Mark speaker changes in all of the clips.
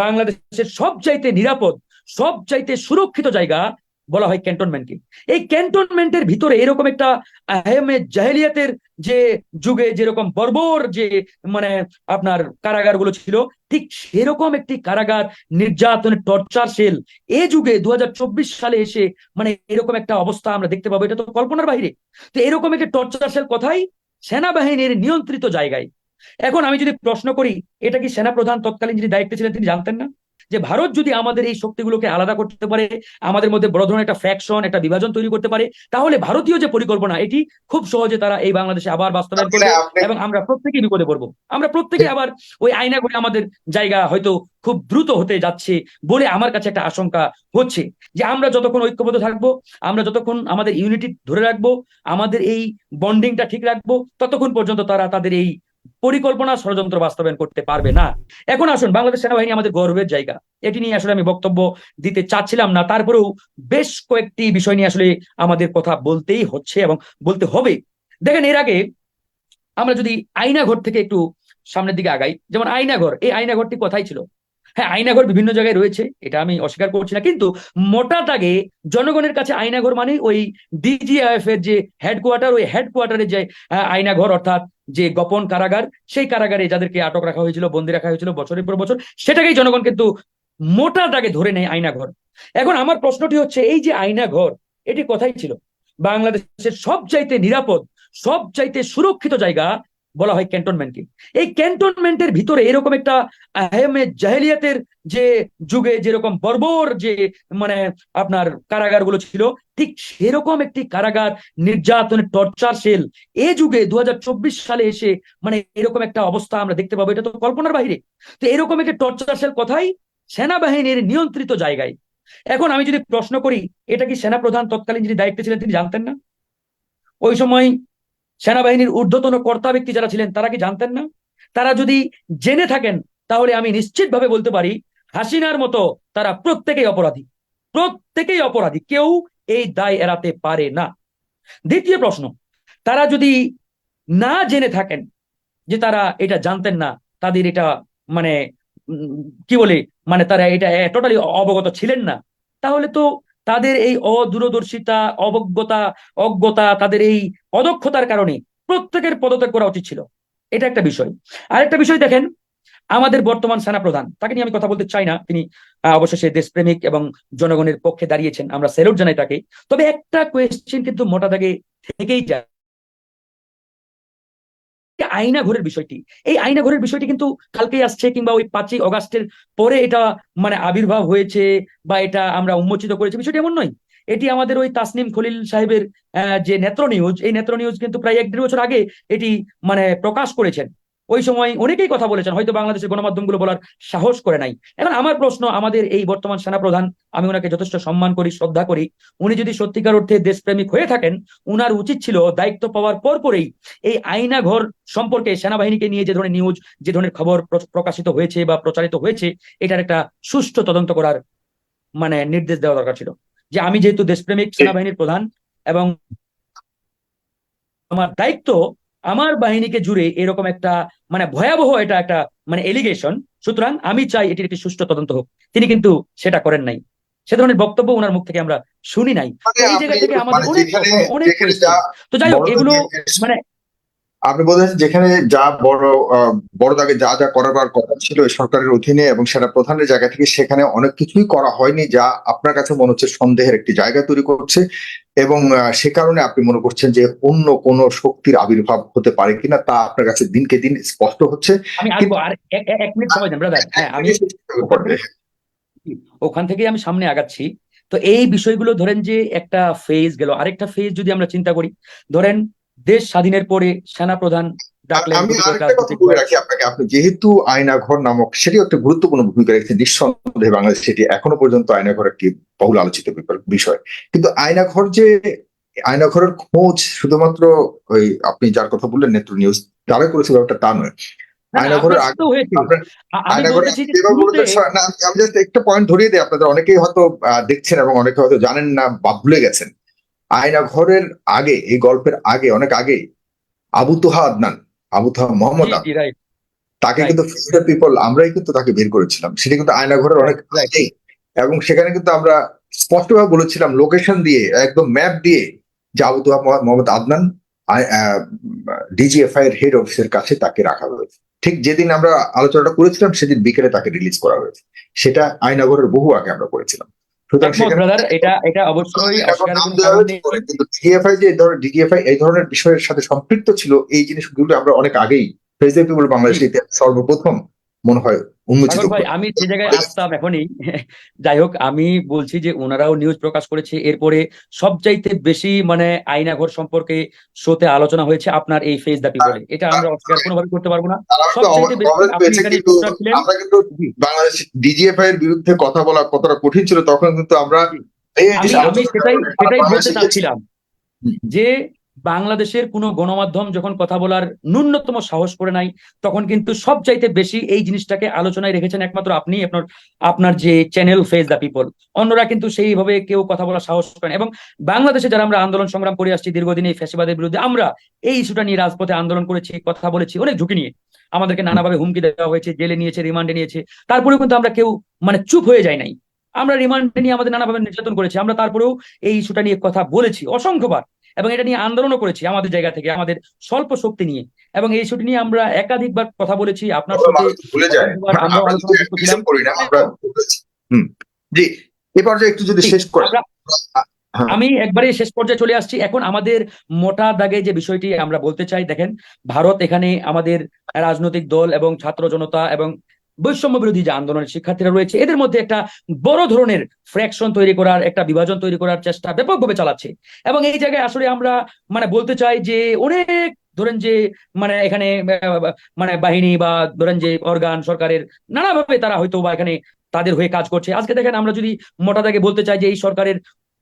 Speaker 1: বাংলাদেশের সবচাইতে নিরাপদ, সবচাইতে সুরক্ষিত জায়গা বলা হয় ক্যান্টনমেন্টকে এই ক্যান্টনমেন্টের ভিতরে এরকম একটা জাহেলিয়াতের যে যুগে যেরকম বর্বর যে মানে আপনার কারাগারগুলো ছিল, ঠিক সেরকম একটি কারাগার নির্যাতনের টর্চার সেল এ যুগে দু হাজার চব্বিশ সালে এসে মানে এরকম একটা অবস্থা আমরা দেখতে পাবো। এটা তো কল্পনার বাইরে তো এরকম একটি টর্চার সেল কোথায়? সেনাবাহিনীর নিয়ন্ত্রিত জায়গায়। এখন আমি যদি প্রশ্ন করি এটা কি সেনা প্রধান তৎকালীন যিনি দায়িত্বে ছিলেন তিনি জানতেন না? যে ভারত যদি আমাদের এই শক্তিগুলোকে আলাদা করতে পারে আমাদের মধ্যে বড় ধরনের একটা ফ্যাকশন একটা বিভাজন তৈরি করতে পারে তাহলে ভারতীয় যে পরিকল্পনা এটি খুব সহজে তারা এই বাংলাদেশে আবার বাস্তবায়ন করবে এবং আমরা প্রত্যেকেই বিপদে পড়ব। আমরা প্রত্যেকে আবার ওই আয়না করে আমাদের জায়গা হয়তো খুব দ্রুত হতে যাচ্ছে বলে আমার কাছে একটা আশঙ্কা হচ্ছে। যে আমরা যতক্ষণ ঐক্যবদ্ধ থাকব আমরা যতক্ষণ আমাদের ইউনিটি ধরে রাখব আমাদের এই বন্ডিংটা ঠিক রাখব ততক্ষণ পর্যন্ত তারা তাদের এই পরিকল্পনা ষড়যন্ত্র বাস্তবায়ন করতে পারবে না। এখন আসুন, বাংলাদেশ সেনাবাহিনী আমাদের গর্বের জায়গা। এটি নিয়ে আসলে আমি বক্তব্য দিতে চাচ্ছিলাম না, তারপরেও বেশ কয়েকটি বিষয় নিয়ে আসলে আমাদের কথা বলতেই হচ্ছে এবং বলতে হবে। দেখেন, এর আগে আমরা যদি আয়নাঘর থেকে একটু সামনের দিকে আগাই, যেমন আয়নাঘর এই আয়নাঘরটি কোথায় ছিল? হ্যাঁ আয়নাঘর বিভিন্ন জায়গায় রয়েছে, এটা আমি অস্বীকার করছি না, কিন্তু মোটা দাগে জনগণের কাছে আয়নাঘর মানে ওই ডিজিএফ এর যে হেডকোয়ার্টার ওই হেডকোয়ার্টারের যে আয়নাঘর অর্থাৎ যে গোপন কারাগার, সেই কারাগারে যাদেরকে আটক রাখা হয়েছিল, বন্দি রাখা হয়েছিল বছরের পর বছর, সেটাকেই জনগণ কিন্তু মোটা দাগে ধরে নেয় আয়নাঘর এখন আমার প্রশ্নটি হচ্ছে, এই যে আয়নাঘর এটি কোথায় ছিল? বাংলাদেশের সবচাইতে নিরাপদ, সবচাইতে সুরক্ষিত জায়গা বলা হয় ক্যান্টনমেন্টকে এই ক্যান্টনমেন্টের ভিতরে এরকম একটা আহমে জাহেলিয়াতের যে যুগে যেরকম বর্বর যে মানে আপনার কারাগারগুলো ছিল, ঠিক সেরকম একটি কারাগার নির্যাতনের টর্চার সেল এ যুগে দুহাজার চব্বিশ সালে এসে মানে এরকম একটা অবস্থা আমরা দেখতে পাবো। এটা তো কল্পনার বাইরে তো এরকম একটি টর্চার সেল কথাই সেনাবাহিনীর নিয়ন্ত্রিত জায়গায়। এখন আমি যদি প্রশ্ন করি, এটা কি সেনা প্রধান তৎকালীন যিনি দায়িত্বে ছিলেন তিনি জানতেন না? ওই সময় সেনাবাহিনীর ঊর্ধ্বতন কর্তা ব্যক্তি যারা ছিলেন, তারা কি জানতেন না? তারা যদি জেনে থাকেন, তাহলে আমি নিশ্চিতভাবে বলতে পারি, হাসিনার মতো তারা প্রত্যেকেই অপরাধী। প্রত্যেকেই অপরাধী। কেউ এই দায় এড়াতে পারে না। দ্বিতীয় প্রশ্ন, তারা যদি না জেনে থাকেন যে তারা এটা জানতেন না, তাদের এটা মানে কি বলে মানে তারা এটা টোটালি অবগত ছিলেন না, তাহলে তো তাদের এই অদূরদর্শিতা, অবজ্ঞতা, অজ্ঞতা, তাদের এই অদক্ষতার কারণে প্রত্যেকের পদত্যাগ করা উচিত ছিল। এটা একটা বিষয়। আর একটা বিষয় দেখেন, আমাদের বর্তমান সেনা প্রধান তাকে নিয়ে আমি কথা বলতে চাই না। তিনি অবশেষে দেশপ্রেমিক এবং জনগণের পক্ষে দাঁড়িয়েছেন। আমরা স্যালুট জানাই তাকে। তবে একটা কোয়েশ্চেন কিন্তু মোটা দাগে থেকেই যায়। আইনা ঘরের বিষয়টি। এই আয়না ঘরের বিষয়টি কিন্তু কালকেই আসছে কিংবা ওই পাঁচই অগাস্টের পরে এটা মানে আবির্ভাব হয়েছে বা এটা আমরা উন্মোচিত করেছি। বিষয়টি এমন নয়। এটি আমাদের ওই তাসনিম খলিল সাহেবের যে নেত্র নিউজ এই নেত্র নিউজ কিন্তু প্রায় এক দেড় বছর আগে এটি মানে প্রকাশ করেছেন। ওই সময় অনেকেই কথা বলেছেন, হয়তো বাংলাদেশের গণমাধ্যমগুলো বলার সাহস করে নাই। এখন আমার প্রশ্ন, আমাদের এই বর্তমান সেনাপ্রধান, আমি ওনাকে যথেষ্ট সম্মান করি, শ্রদ্ধা করি, উনি যদি সত্যিকার অর্থে দেশপ্রেমিক হয়ে থাকেন, উনার উচিত ছিল দায়িত্ব পাওয়ার পর পরেই এই আইনা ঘর সম্পর্কে সেনাবাহিনীকে নিয়ে যে ধরনের নিউজ যে ধরনের খবর প্রকাশিত হয়েছে বা প্রচারিত হয়েছে, এটার একটা সুষ্ঠু তদন্ত করার মানে নির্দেশ দেওয়া দরকার ছিল। যে আমি যেহেতু দেশপ্রেমিক, সেনাবাহিনীর প্রধান এবং আমার দায়িত্ব আমার বাহিনীকে জুড়ে এরকম একটা মানে ভয়াবহ এটা একটা মানে এলিগেশন সুতরাং আমি চাই এটির একটি সুষ্ঠু তদন্ত হোক। তিনি কিন্তু সেটা করেন নাই। সে ধরনের বক্তব্য ওনার মুখ থেকে আমরা শুনি নাই। এই জায়গা থেকে আমাদের অনেক অনেক তো যাই হোক এগুলো মানে
Speaker 2: আপনি বলছেন যেখানে যা বড় বড় দাগে যা যা করার কথা ছিল সরকারের অধীনে এবং সেটা প্রধানের জায়গা থেকে সেখানে অনেক কিছুই করা হয়নি যা আপনার কাছে মনে হচ্ছে সন্দেহের একটি জায়গা তৈরি করছে। এবং সে কারণে আপনি মনে করছেন যে অন্য কোন শক্তির আবির্ভাব হতে পারে কিনা তা আপনার কাছে দিনকে দিন স্পষ্ট হচ্ছে।
Speaker 1: ব্রাদার হ্যাঁ ওখান থেকে আমি সামনে আগাচ্ছি। তো এই বিষয়গুলো ধরেন যে একটা ফেজ গেল। আরেকটা ফেজ যদি আমরা চিন্তা করি ধরেন দেশ স্বাধীনের পরে
Speaker 2: আমি রাখি আপনাকে। আপনি যেহেতু আয়নাঘর নামক সেটি একটা গুরুত্বপূর্ণ ভূমিকা রেখেছে নিঃসন্দেহে বাংলাদেশ সেটি এখনও পর্যন্ত আয়নাঘর একটি বহুল আলোচিত বিষয়। কিন্তু আয়নাঘর যে আয়নাঘরের খোঁজ শুধুমাত্র ওই আপনি যার কথা বললেন নেত্র নিউজ তারা করেছে ব্যাপারটা তা নয়। আয়নাঘরের আমি জাস্ট একটা পয়েন্ট ধরিয়ে দিই আপনাদের অনেকেই হয়তো দেখছেন এবং অনেকে হয়তো জানেন না বা ভুলে গেছেন। আয়না ঘরের আগে এই গল্পের আগে অনেক আগে আবু তোহা আদনান আবু তোহা মোহাম্মদ তাকে কিন্তু পিপল আমরাই কিন্তু তাকে বের করেছিলাম। সেটা কিন্তু আয়নাঘরের অনেক
Speaker 1: Right.
Speaker 2: আগেই এবং সেখানে কিন্তু আমরা স্পষ্টভাবে বলেছিলাম লোকেশন দিয়ে একদম ম্যাপ দিয়ে যে আবু তোহা মোহাম্মদ আদনান ডিজিএফআই এর হেড অফিসের কাছে তাকে রাখা হয়েছে। ঠিক যেদিন আমরা আলোচনাটা করেছিলাম সেদিন বিকেলে তাকে রিলিজ করা হয়েছে। সেটা আয়নাঘরের বহু আগে আমরা করেছিলাম।
Speaker 1: ব্রাদার এটা এটা অবশ্যই
Speaker 2: কিন্তু যে এই ধরনের এই ধরনের বিষয়ের সাথে সম্পৃক্ত ছিল এই জিনিসগুলো আমরা অনেক আগেই বাংলাদেশের ইতিহাস সর্বপ্রথম মনে হয় উন্মোচিত
Speaker 1: ভাই আমি যে জায়গায় আসতাম এখনই যাই হোক আমি বলছি যে ওনারাও নিউজ প্রকাশ করেছে এরপরে সবচাইতে বেশি মানে আইনাঘর সম্পর্কে শোতে আলোচনা হয়েছে আপনার এই ফেস দ্য পিপলে এটা আমরা অস্বীকার কোনোভাবে করতে পারব না। সবচাইতে বেশি।
Speaker 2: আমরা কিন্তু বাংলাদেশ ডিজিএফআই এর বিরুদ্ধে কথা বলা কতটা কঠিন ছিল তখন কিন্তু আমরা
Speaker 1: আমি আমি সেটাই সেটাই বলতে চাচ্ছিলাম যে বাংলাদেশের কোনো গণমাধ্যম যখন কথা বলার ন্যূনতম সাহস করে নাই, তখন কিন্তু সবচাইতে বেশি এই জিনিসটাকে আলোচনায় রেখেছেন একমাত্র আপনি, আপনার আপনার যে চ্যানেল ফেস দ্য পিপল অন্যরা কিন্তু সেইভাবে কেউ কথা বলার সাহস করেন এবং বাংলাদেশে যারা আমরা আন্দোলন সংগ্রাম করে আসছি দীর্ঘদিন এই ফ্যাসিবাদের বিরুদ্ধে, আমরা এই ইস্যুটা নিয়ে রাজপথে আন্দোলন করেছি, কথা বলেছি, অনেক ঝুঁকি নিয়ে। আমাদেরকে নানাভাবে হুমকি দেওয়া হয়েছে, জেলে নিয়েছে, রিমান্ডে নিয়েছে। তারপরেও কিন্তু আমরা কেউ মানে চুপ হয়ে যায় নাই। আমরা রিমান্ডে নিয়ে আমাদের নানাভাবে নির্যাতন করেছি। আমরা তারপরেও এই ইস্যুটা নিয়ে কথা বলেছি অসংখ্যবার। এবং এটা নিয়ে আন্দোলনও করেছি আমাদের জায়গা থেকে আমাদের স্বল্প শক্তি নিয়ে। এবং এই ইস্যুটি নিয়ে আমরা একাধিকবার কথা বলেছি আপনার
Speaker 2: জি এ পর্যায়ে একটু যদি শেষ করে। হ্যাঁ।
Speaker 1: আমি একবারে শেষ পর্যায়ে চলে আসছি। এখন আমাদের মোটা দাগে যে বিষয়টি আমরা বলতে চাই দেখেন ভারত এখানে আমাদের রাজনৈতিক দল এবং ছাত্র জনতা এবং বৈষম্য বিরোধী যে আন্দোলনের শিক্ষার্থীরা রয়েছে, এদের মধ্যে একটা বড় ধরনের ফ্র্যাকশন তৈরি করার, একটা বিভাজন তৈরি করার চেষ্টা ব্যাপকভাবে চালাচ্ছে। এবং এই জায়গায় আসলে আমরা মানে বলতে চাই যে অনেক ধরেন যে মানে এখানে মানে বাহিনী বা ধরেন যে অর্গান সরকারের নানাভাবে তারা হয়তো বা এখানে তাদের হয়ে কাজ করছে। আজকে দেখেন আমরা যদি মোটা দাগে বলতে চাই যে এই সরকারের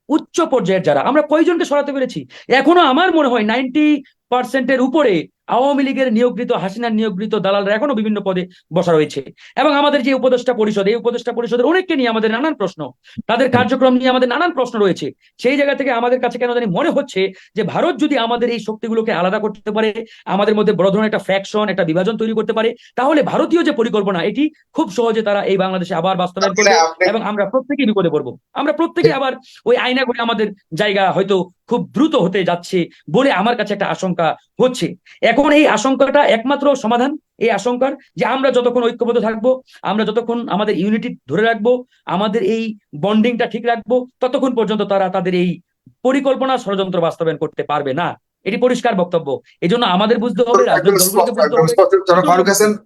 Speaker 1: উচ্চ পর্যায়ের যারা, আমরা কয়জনকে সরাতে পেরেছি? এখনও আমার মনে হয় নাইনটি পার্সেন্টের উপরে আওয়ামী লীগের নিয়োগকৃত হাসিনার নিয়োগকৃত দালালরা এখনও বিভিন্ন পদে বসা রয়েছে। এবং আমাদের যে উপদেষ্টা পরিষদ এই উপদেষ্টা পরিষদের অনেককে নিয়ে আমাদের নানান প্রশ্ন তাদের কার্যক্রম নিয়ে আমাদের নানান প্রশ্ন রয়েছে। সেই জায়গা থেকে আমাদের কাছে কেন জানি মনে হচ্ছে যে ভারত যদি আমাদের এই শক্তিগুলোকে আলাদা করতে পারে আমাদের মধ্যে বড় ধরনের একটা ফ্যাকশন একটা বিভাজন তৈরি করতে পারে তাহলে ভারতীয় যে পরিকল্পনা এটি খুব সহজে তারা এই বাংলাদেশে আবার বাস্তবায়ন করবে এবং আমরা প্রত্যেকেই বিপদে পড়ব। আমরা প্রত্যেকে আবার ওই আয়না করে আমাদের জায়গা হয়তো খুব দ্রুত হতে যাচ্ছে বলে আমার কাছে একটা আশঙ্কা হচ্ছে। এখন এই আশঙ্কাটা একমাত্র সমাধান এই আশঙ্কার যে আমরা যতক্ষণ ঐক্যবদ্ধ থাকব আমরা যতক্ষণ আমাদের ইউনিটি ধরে রাখব আমাদের এই বন্ডিংটা ঠিক রাখব ততক্ষণ পর্যন্ত তারা তাদের এই পরিকল্পনা ষড়যন্ত্র বাস্তবায়ন করতে পারবে না। এটি পরিষ্কার বক্তব্য। এই জন্য আমাদের বুঝতে হবে রাজনৈতিক দলগুলোকে বুঝতে হবে।